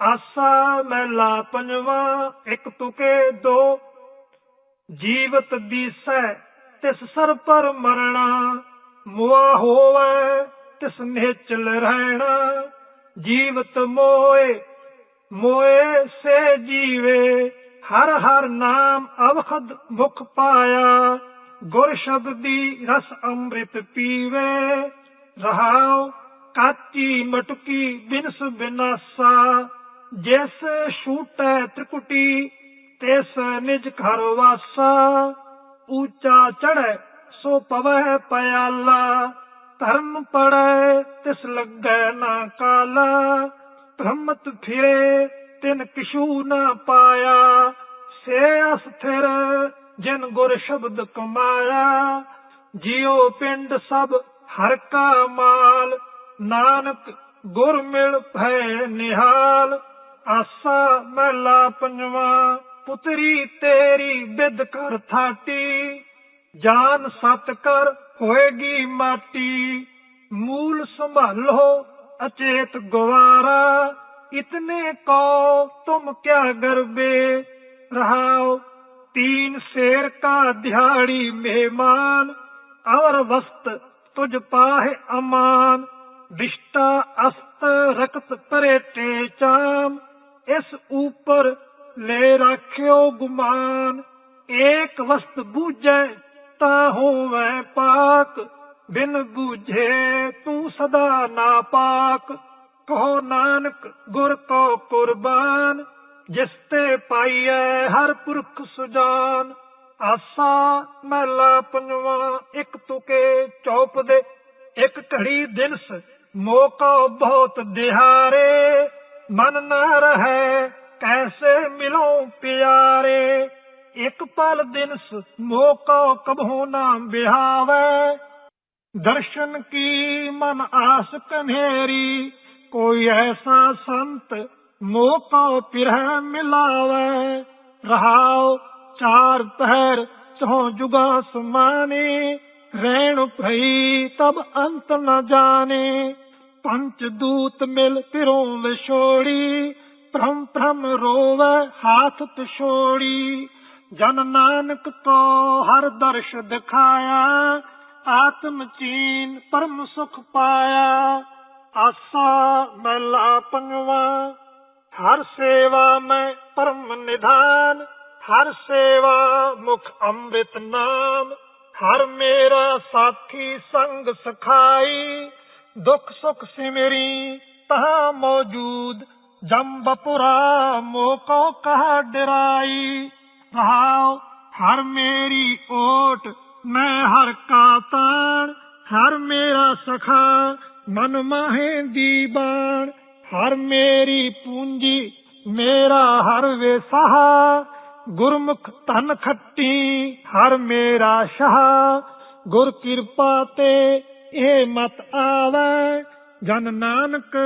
ਆਸਾ ਮਹਿਲਾ ਪੰਜਵਾ, ਇੱਕ ਤੁਕੇ ਦੋ। ਜੀਵਤ ਦੀਸੈ, ਤਿਸ ਸਰ ਪਰ ਮਰਣਾ। ਮੁਆ ਹੋਵੇ, ਤਿਸ ਨਿਹਚਲ ਰਹਿਣਾ। ਜੀਵਤ ਮੋਏ ਮੋਏ ਸੇ ਜੀਵੇ। ਹਰ ਹਰ ਨਾਮ ਅਵਖਦ ਮੁਖ ਪਾਇਆ। ਗੁਰ ਸ਼ਬਦ ਦੀ ਰਸ ਅੰਮ੍ਰਿਤ ਪੀਵੇ। ਰਹਾਉ, ਕਾਚੀ ਮਟਕੀ ਬਿਨਸ ਬਿਨਾਸਾ। ਜਿਸ ਛੂਟੈ ਤ੍ਰਿਕੁਟੀ, ਤਿਸ ਨਿਜ ਘਰ ਵਾਸਾ। ਉੱਚਾ ਚੜੈ ਸੋ ਪਵੈ ਪਿਆਲਾ ਧਰਮ ਪੜੈ ਤਿਸ ਲੱਗੈ ਨਾ ਕਾਲਾ। ਭ੍ਰਮਤ ਫਿਰੇ, ਤਿਨ ਕਿਛੂ ਨਾ ਪਾਇਆ। ਸੇ ਅਸਥਿਰ ਜਿਨ ਗੁਰ ਸ਼ਬਦ ਕਮਾਇਆ। ਜਿਉ ਪਿੰਡ ਸਭ ਹਰ ਕਾ ਮਾਲ। ਨਾਨਕ ਗੁਰ ਮਿਲ ਭੈ ਨਿਹਾਲ। ਆਸਾ ਮਹਿਲਾ ਪੰਜਵਾ ਪੁੱਤਰੀ ਤੇਰੀ ਬਿਦ ਕਰ ਥਾਟੀ ਜਾਨ ਸਤ ਕਰ ਹੋਏਗੀ ਮਾਟੀ ਮੂਲ ਸੰਭਾਲੋ ਅਚੇਤ ਗਵਾਰਾ ਇਤਨੇ ਕੋ ਤੁਮ ਕਿਆ ਗਰਬੇ ਰਹਾਓ तीन शेर का दिहाड़ी मेहमान और वस्त तुझ पाहे अमान दिष्टा अस्त रकत परे ते ਇਸ ਉਪਰ ਲੈ ਰੱਖਿਓ ਗੁਮਾਨ। ਏਕ ਵਸਤ ਬੂਝੈ, ਤਾਂ ਹੋਵੇ ਪਾਕ। ਬਿਨ ਬੂਝੇ ਤੂੰ ਸਦਾ ਨਾ ਪਾਕ। ਕਹੋ ਨਾਨਕ, ਗੁਰ ਕੋ ਕੁਰਬਾਨ। ਜਿਸ ਤੇ ਪਾਈਐ ਹਰ ਪੁਰਖ ਸੁਜਾਨ। ਆਸਾ ਮਹਿਲਾ ਪੰਜਵਾ, ਇੱਕ ਤੁਕੇ ਚੌਪ ਦੇ ਇੱਕ ਘੜੀ ਦਿਨਸ ਮੋਕਾ ਬਹੁਤ ਦਿਹਾਰੇ। ਮਨ ਨਾ ਰਹੈ, ਕੈਸੇ ਮਿਲੋ ਪਿਆਰੇ? ਇੱਕ ਪਲ ਦਿਨਸ ਮੋਕਾ ਕਬਹੂ ਨਾ ਬਿਹਾਵੇ ਦਰਸ਼ਨ ਕੀ ਮਨ ਆਸ ਕਨੇਰੀ? ਕੋਈ ਐਸਾ ਸੰਤ ਮੋਕਾ ਪਿਰਹਿ ਮਿਲਾਵੇ। ਰਹਾਉ ਚਾਰ ਪਹਿਰ ਚੋਂ ਜੁਗਾ ਸਮਾਨੇ। ਰਹਿਣ ਭਈ ਤਬ ਅੰਤ ਨ ਜਾਣੇ। ਪੰਚ ਦੂਤ ਮਿਲ ਪਿਰੋਂ ਵਿਛੋੜੀ, ਭ੍ਰਮ ਭ੍ਰਮ ਰੋਵੇ ਹਾਥ ਪਿਛੋੜੀ। ਜਨ ਨਾਨਕ ਕੋ ਹਰ ਦਰਸ਼ ਦਿਖਾਇਆ, ਆਤਮ ਚੀਨ ਪਰਮ ਸੁਖ ਪਾਇਆ। ਆਸਾ ਮਹਿਲਾ ਪੰਗਵਾ ਹਰ ਸੇਵਾ ਮੈਂ ਪਰਮ ਨਿਧਾਨ। ਹਰ ਸੇਵਾ ਮੁਖ ਅੰਮ੍ਰਿਤ ਨਾਮ। ਹਰ ਮੇਰਾ ਸਾਥੀ ਸੰਗ ਸਖਾਈ। ਦੁੱਖ ਸੁਖ ਸਿਮਰੀ ਤਹਾਂ ਮੌਜੂਦ ਜੰਬਪੁਰਾ ਮੋਕੋ ਕਹ ਡਰਾਈ। ਰਹਾਉ, ਹਰ ਮੇਰੀ ਓਟ, ਮੈਂ ਹਰ ਕਾ ਤਾਣ ਹਰ ਮੇਰਾ ਸਖਾ, ਮਨ ਮਾਹੇ ਦੀ ਬਾਣ। ਹਰ ਮੇਰੀ ਪੂੰਜੀ, ਮੇਰਾ ਹਰ ਵੇਸਾਹਾ ਗੁਰਮੁਖ ਧਨ ਖੱਟੀ, ਹਰ ਮੇਰਾ ਸ਼ਾਹ। ਗੁਰ ਕਿਰਪਾ ਤੇ ਇਹ ਮਤ ਆਵੇ, ਜਨ ਨਾਨਕ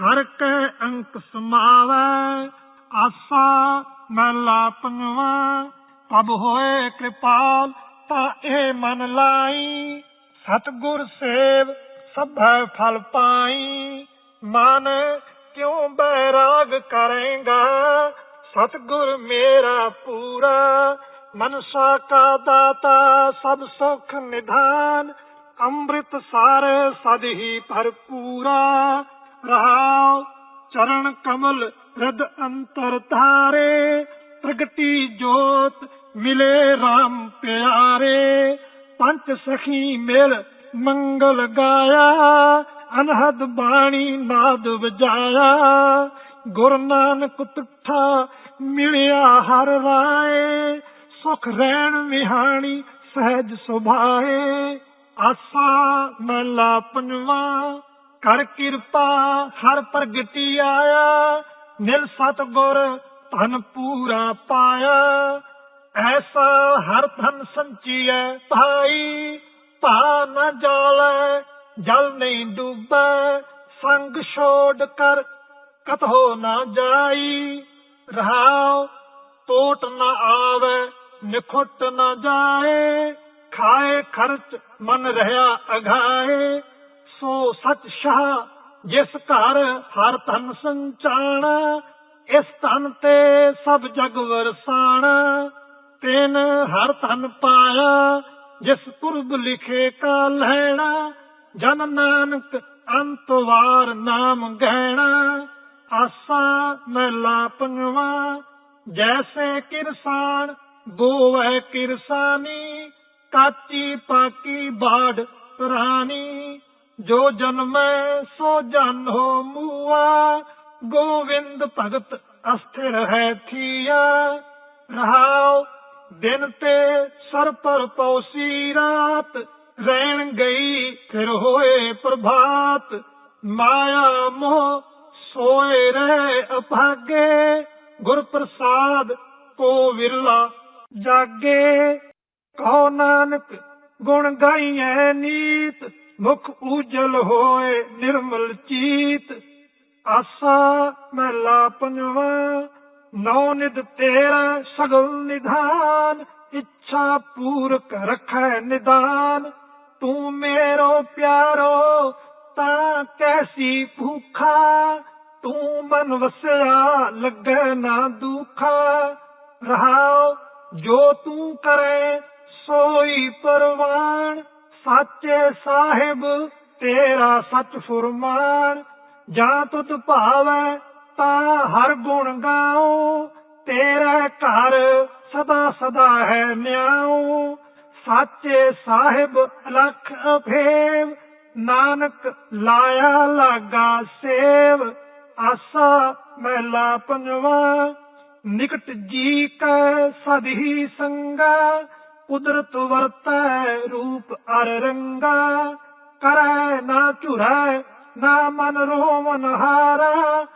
ਹਰ ਕੈ ਅੰਕ ਸਮਾਵੇ, ਆਸਾ ਮਹਿਲਾ ਪੰਜਵਾ ਤਬ ਹੋਏ ਕਿਰਪਾਲ ਤਾਂ ਇਹ ਮਨ ਲਾਈ। ਸਤਗੁਰ ਸੇਵ ਸਭੈ ਫਲ ਪਾਈ। ਮਨ ਕਿਉਂ ਬੈਰਾਗ ਕਰੇਗਾ? ਸਤਗੁਰ ਮੇਰਾ ਪੂਰਾ, ਮਨਸਾ ਕਾ ਦਾਤਾ ਸਭ ਸੁਖ ਨਿਧਾਨ। ਅੰਮ੍ਰਿਤ ਸਾਰ ਸਦ ਹੀ ਭਰਪੂਰਾ ਰਹਾਉ ਚਰਨ ਕਮਲ ਰਦ ਅੰਤਰ ਧਾਰੇ। ਪ੍ਰਗਟੀ ਜੋਤ ਮਿਲੇ RAM ਪਿਆਰੇ। ਪੰਜ ਸਖੀ ਮਿਲ ਮੰਗਲ ਗਾਇਆ। ਅਨਹਦ ਬਾਣੀ ਨਾਦ ਵਜਾਇਆ। ਗੁਰ ਨਾਨਕ ਤੁਠਾ ਮਿਲਿਆ ਹਰ ਰਾਏ। ਸੁਖ ਰਹਿਣ ਵਿਹਾਣੀ ਸਹਿਜ ਸੁਭਾਏ। ਆਸਾ ਮਹਿਲਾ ਪੰਜਵਾ ਕਰ ਕਿਰਪਾ ਹਰ ਪ੍ਰਗਟੀ ਆਇਆ, ਨਿਲ ਸਤ ਗੁਰ ਧਨ ਪੂਰਾ ਪਾਇਆ। ਐਸਾ ਹਰ ਧਨ ਸੰਚੀਐ ਭਾਈ ਭਾ ਨ ਜਾਲੇ, ਜਲ ਨਹੀਂ ਡੁੱਬੈ, ਸੰਗ ਛੋੜ ਕਰ ਕਤਹੋ ਨਾ ਜਾਈ। ਰਹਾਉ, ਟੋਟ ਨਾ ਆਵੇ, ਨਿਖੁੱਟ ਨਾ ਜਾਏ। ਖਾਏ ਖਰਚ ਮਨ ਰਹਾ ਅਘਾਏ ਸੋ ਸਚ ਸ਼ਾਹ ਜਿਸ ਘਰ ਹਰ ਧਨ ਸੰਚਾਣਾ, ਇਸ ਧਨ ਤੇ ਸਭ ਜਗ ਵਰਸਾਣਾ, ਤੈਨ ਹਰ ਧਨ ਪਾਇਆ, ਜਿਸ ਪੁਰਬ ਲਿਖੇ ਕਾ ਲਹਿਣਾ ਜਨ ਨਾਨਕ ਅੰਤ ਵਾਰ ਨਾਮ ਗਹਿਣਾ, ਆਸਾ ਮਹਿਲਾ ਪੰਜਵਾ ਜੈਸੇ ਕਿਰਸਾਨ ਬੋਵੈ ਕਿਰਸਾਨੀ ਕਾਚੀ ਪਾਕੀ ਬਾੜ ਪ੍ਰਾਨੀ ਜੋ ਜਨਮੈ ਸੋ ਜਨ ਹੋ ਮੂਆ। ਗੋਵਿੰਦ ਭਗਤ ਅਸਥਿਰ ਹੈ ਥੀਆ। ਰਹਾਉ ਦਿਨ ਤੇ ਸਰ ਪਰ ਪੌਸੀ ਰਾਤ ਰਹਿਣ ਗਈ ਫਿਰ ਹੋਏ ਪ੍ਰਭਾਤ। ਮਾਇਆ ਮੋਹ ਸੋਏ ਰਹਿ ਅਭਾਗੇ ਗੁਰ ਪ੍ਰਸਾਦ ਕੋ ਵਿਰਲਾ ਜਾਗੇ। ਕਹੋ ਨਾਨਕ, ਗੁਣ ਗਾਈਐ ਨੀਤ, ਮੁਖ ਉਜਲ ਹੋਏ ਨਿਰਮਲ ਚੀਤ। ਆਸਾ ਮਹਿਲਾ ਪੰਜਵਾ, ਨੌ ਨਿਦ ਤੇਰਾ, ਸਗਲ ਨਿਧਾਨ, ਇੱਛਾ ਪੂਰਕ ਰਖੈ ਨਿਦਾਨ। ਤੂੰ ਮੇਰੋ ਪਿਆਰੋ, ਤਾਂ ਕੈਸੀ ਭੂਖਾ? ਤੂੰ ਮਨ ਵਸਿਆ, ਲੱਗੇ ਨਾ ਦੁਖਾ। ਰਹਾਓ, ਜੋ ਤੂੰ ਕਰੇ ਸੋਈ ਪਰਵਾਨ, ਸਾਚੇ ਸਾਹਿਬ, ਤੇਰਾ ਸੱਚ ਫੁਰਮਾਨ। ਜਾਂ ਤੁਧ ਭਾਵੈ ਤਾਂ ਹਰ ਗੁਣ ਗਾਉ, ਤੇਰਾ ਘਰ ਸਦਾ ਸਦਾ ਹੈ ਨਿਆਉ। ਸਾਚੇ ਸਾਹਿਬ ਲਖ ਅਭੇਵ ਨਾਨਕ ਲਾਇਆ ਲਾਗਾ ਸੇਵ। ਆਸਾ ਮਹਿਲਾ ਪੰਜਵਾ, ਨਿਕਟ ਜੀ ਕੈ ਸਦਹੀ ਸੰਗਾ। ਕੁਦਰਤ ਵਰਤੈ ਰੂਪ ਅਰ ਰੰਗਾ, ਕਰੈ ਨਾ ਝੁਰੈ, ਨਾ ਮਨ ਰੋਵਨ ਹਾਰਾ।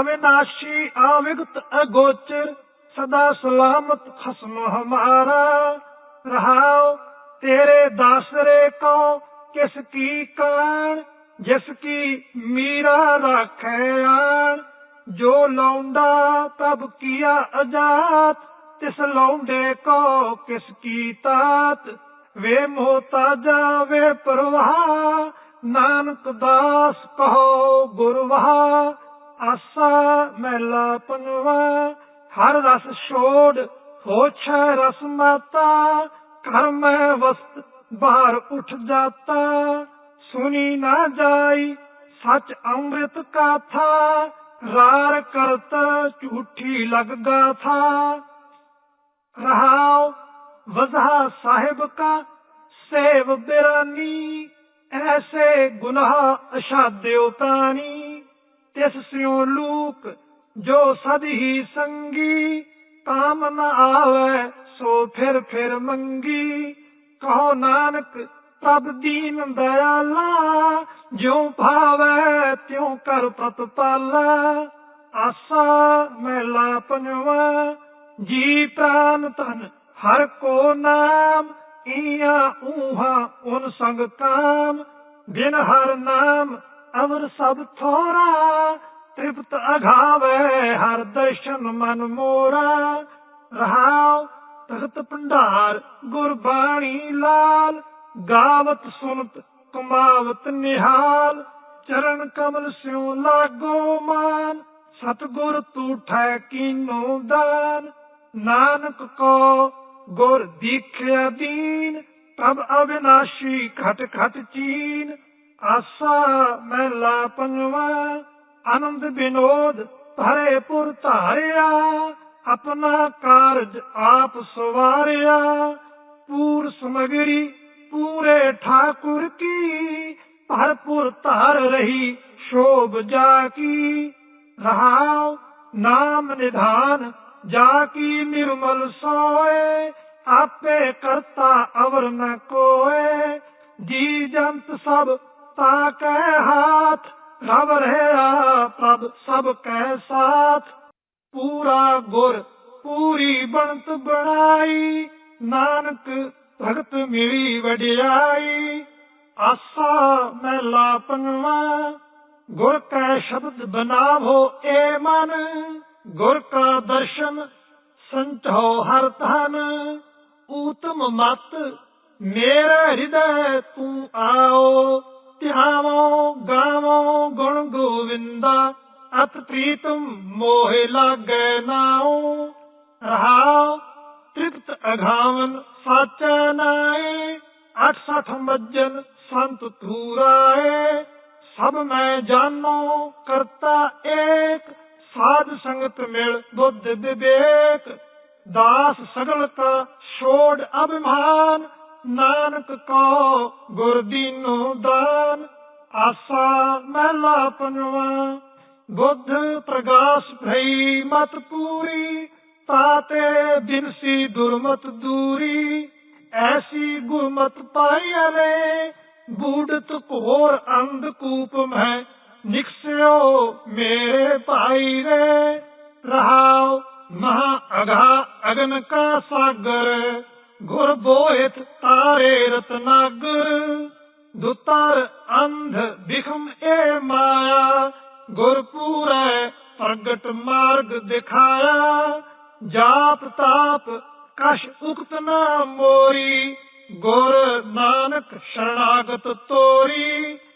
ਅਵਿਨਾਸ਼ੀ ਆਵਿਗਤ ਅਗੋਚਰ, ਸਦਾ ਸਲਾਮਤ ਖਸਮ ਹਮਾਰਾ। ਰਹਾਉ, ਤੇਰੇ ਦਾਸਰੇ ਕੋ ਕਿਸ ਕੀ ਕਾਣ, ਜਿਸ ਕੀ ਮੀਰਾ ਰਾਖੈ ਜੋ ਲੌਂਡਾ ਤਬ ਕੀਆ ਅਜਾਤ ਤਿਸ ਲੌਂਡੇ ਕੋ ਕਿਸ ਕੀ ਤਾਤ? ਵੇ ਮੋਤਾਜਾ ਵੇ ਪਰਵਾਹ, ਨਾਨਕ ਦਾਸ ਕਹੋ ਗੁਰਵਾ ਆਸਾ ਮਹਿਲਾ ਪੰਜਵਾ, ਹਰ ਰਸ ਛੋੜ ਹੋਛੈ ਰਸ ਮਾਤਾ। ਘਰ ਮੈਂ ਵਸਤ ਬਾਹਰ ਉਠ ਜਾਤਾ। ਸੁਣੀ ਨਾ ਜਾਈ ਸਚ ਅੰਮ੍ਰਿਤ ਕਾਥਾ। ਰਾਰ ਕਰਤ ਝੂਠੀ ਲਗ ਗਾਥਾ। ਰਹਾਉ ਵਜ਼ਾ ਸਾਹਿਬ ਕਾ ਸੇਵ ਬਿਰਾਨੀ, ਐਸੇ ਗੁਨਾਹ ਅਸ਼ਾਦਿਓ ਤਾਨੀ। ਤਿਸ ਸਿਉ ਲੂਕ ਜੋ ਸਦ ਹੀ ਸੰਗੀ, ਕਾਮ ਨ ਆਵੇ ਸੋ ਫਿਰ ਫਿਰ ਮੰਗੀ। ਕਹੋ ਨਾਨਕ ਪ੍ਰਭ ਦੀਨ ਦਇਆਲਾ, ਜਿਉ ਭਾਵੈ ਤਿਉ ਕਰ ਪ੍ਰਤਪਾਲਾ ਆਸਾ ਮਹਿਲਾ ਪੰਜਵਾ ਜੀ ਪ੍ਰਾਨ ਤਨ ਹਰ ਕੋ ਨਾਮ, ਈਆ ਊਹਾ ਉਨ ਸੰਗ ਕਾਮ। ਬਿਨ ਹਰ ਨਾਮ ਅਵਰ ਸਭ ਥੋਰਾ, ਤ੍ਰਿਪਤ ਅਘਾਵੇ ਹਰ ਦਰਸ਼ਨ ਮਨ ਮੋਰਾ। ਰਹਾਉ ਤਖਤ ਭੰਡਾਰ ਗੁਰਬਾਣੀ ਲਾਲ, ਗਾਵਤ ਸੁਨਤ ਕਮਾਵਤ ਨਿਹਾਲ। ਚਰਨ ਕਮਲ ਸਿਉ ਲਾਗੋ ਮਾਨ, ਸਤਗੁਰ ਤੂਠੈ ਕੀਨੋ ਦਾਨ। ਨਾਨਕ ਕੋ ਗੁਰ ਦੀਖਿਆ ਦੀਨ, ਤਬ ਅਵਿਨਾਸ਼ੀ ਖਟ ਖਟ ਚੀਨ। ਆਸਾ ਮਹਿਲਾ ਪੰਜਵਾ ਆਨੰਦ ਬਿਨੋਦ ਭਰੇ ਪੁਰ ਧਾਰਿਆ। ਆਪਣਾ ਕਾਰਜ ਆਪ ਸਵਾਰਿਆ। ਪੂਰ ਸਮਗਰੀ ਪੂਰੇ ਠਾਕੁਰ ਕੀ, ਭਰਪੂਰ ਧਾਰ ਰਹੀ ਸ਼ੋਭ ਜਾ ਕੀ। ਰਹਾਉ ਨਾਮ ਨਿਧਾਨ ਜਾ ਕੀ ਨਿਰਮਲ ਸੋਏ, ਆਪੇ ਕਰਤਾ ਅਵਰ ਨ ਕੋਏ। ਜੀ ਜੰਤ ਸਭ ਤਾ ਕੈ ਹਾਥ, ਰਵ ਰਹਿਆ ਪ੍ਰਭ ਸਭ ਕੈ ਸਾਥ। ਪੂਰਾ ਗੁਰ ਪੂਰੀ ਬਣਤ ਬਣਾਈ, ਨਾਨਕ ਭਗਤ ਮਿਲੀ ਵਡਿਆਈ। ਆਸਾ ਮਹਿਲਾ ਪੰਜਵਾ ਗੁਰ ਕੈ ਸ਼ਬਦ ਬਨਾਵੋ ਏ ਮਨ। ਗੁਰ ਕਾ ਦਰਸ਼ਨ ਸੰਤੋ ਹਰ ਧਨ, ਊਤਮ ਮਤ ਮੇਰਾ ਹਿਰਦੈ ਤੂੰ ਆਓ। ਧਿਆਵੋ, ਗਾਵੋ ਗੁਣ ਗੋਵਿੰਦਾ, ਅਤ ਪ੍ਰੀਤਮ ਮੋਹਿ ਲਾਗੈ ਨਾਉ। ਰਹਾਉ, ਤ੍ਰਿਪਤ ਅਘਾਵਨ ਸਾਚੈ ਨਾਏ 68 ਮੱਜਨ ਸੰਤ ਧੂਰਾਏ। ਸਭ ਮੈਂ ਜਾਣੋ, ਕਰਤਾ ਏਕ ਸਾਧ ਸੰਗਤ ਮਿਲ ਬੁੱਧ ਵਿਵੇਕ। ਦਾਸ ਸਗਲ ਕਾ ਛੋੜ ਅਭਿਮਾਨ। ਨਾਨਕ ਕੋ ਗੁਰ ਦੀਨੋ ਦਾਨ। ਆਸਾ ਮਹਿਲਾ ਪੰਜਵਾ। ਬੁੱਧ ਪ੍ਰਗਾਸ ਭਈ ਮਤ ਪੂਰੀ। ਤਾਤੇ ਦਿਨਸੀ ਦੁਰਮਤ ਦੂਰੀ। ਐਸੀ ਗੁਰਮਤ ਪਾਈਲੇ ਬੂੜਤ ਘੋਰ ਅੰਧ ਕੂਪ ਮੈਂ ਨਿਕਸਿਓ ਮੇਰੇ ਭਾਈ ਰੇ ਰਹਾਉ ਮਹਾ ਅਗਾ ਅਗਨ ਕਾ ਸਾਗਰ। ਗੁਰ ਬੋਹਿਤ ਤਾਰੇ ਰਤਨਾਗਰ। ਦੁਤਰ ਅੰਧ ਬਿਖਮ ਏ ਮਾਇਆ। ਗੁਰ ਪੂਰੈ ਪ੍ਰਗਟ ਮਾਰਗ ਦਿਖਾਇਆ। ਜਾਪ ਤਾਪ ਕਸ਼ ਉਕਤ ਨਾ ਮੋਰੀ। ਗੁਰ ਨਾਨਕ ਸ਼ਰਣਾਗਤ ਤੋਰੀ।